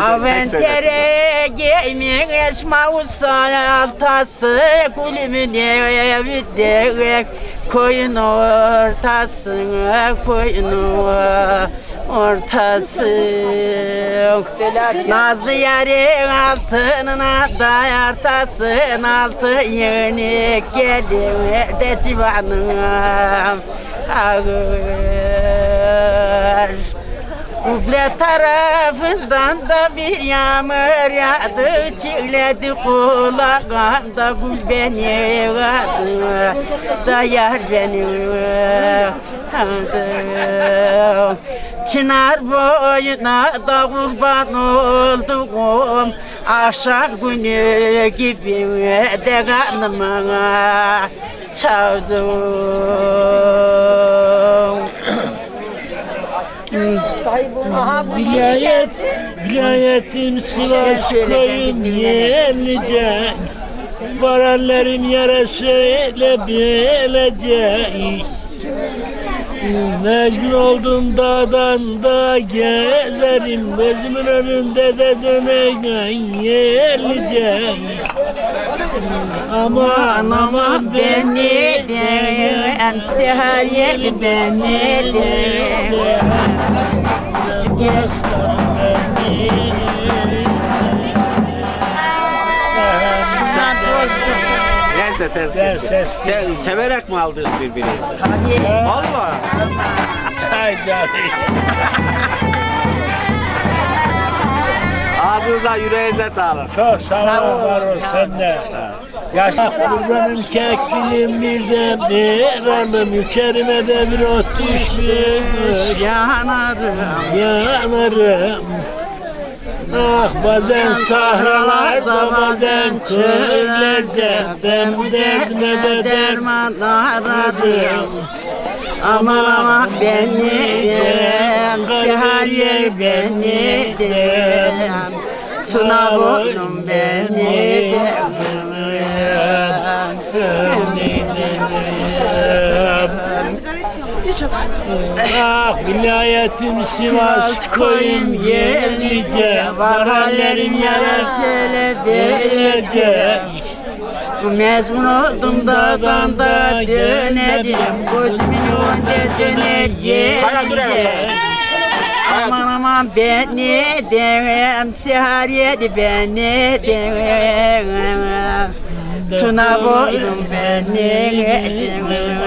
Aventere gelmeyen esma saltası Kulümün evde koyun ortasına koyun ortası. Nazlı yarın altınına dayartasın altı yeni gelir de civanım ağır Kuble tarafından da bir yağmur yağdı Çiğledi kulağında gül beni vardı Da yar beni vardı Çınar boyuna da kurban oldum. Akşam günü gibi de kanıma çaldım Vilayet, vilayetim Sivas koyun yerlice Vararlarım yara söyle bilecek Mecbur oldum dağdan da gezerim. Gözümün önünde de döneyim yerlice Aman Aman beni de Seher yeli beni de Küçük Neyse sen, Sen ses. sen severek mi aldınız birbirinizi? Tabii. Valla. Ay canım. Ağzınıza yüreğinize sağlık. Çok sağ ol, var ol sen de. Yaşa kurbanım kekliğim bir de bir alım içerime de bir ot düşmüş Yanarım yanarım Ah bazen sahralarda bazen çöllerde Ben bu derdime de derman aradım Aman aman beni dem Seher yeli beni dem Suna boynum beni dem Ah vilayetim Sivas koyum yerlice Var hallerim yarasıyla yarasıyla verecek Mezun oldum dağdan da döneceğim. Gözümün önünde dur evet. Aman aman beni demem Seher yedi beni demem. Suna boydum beni demem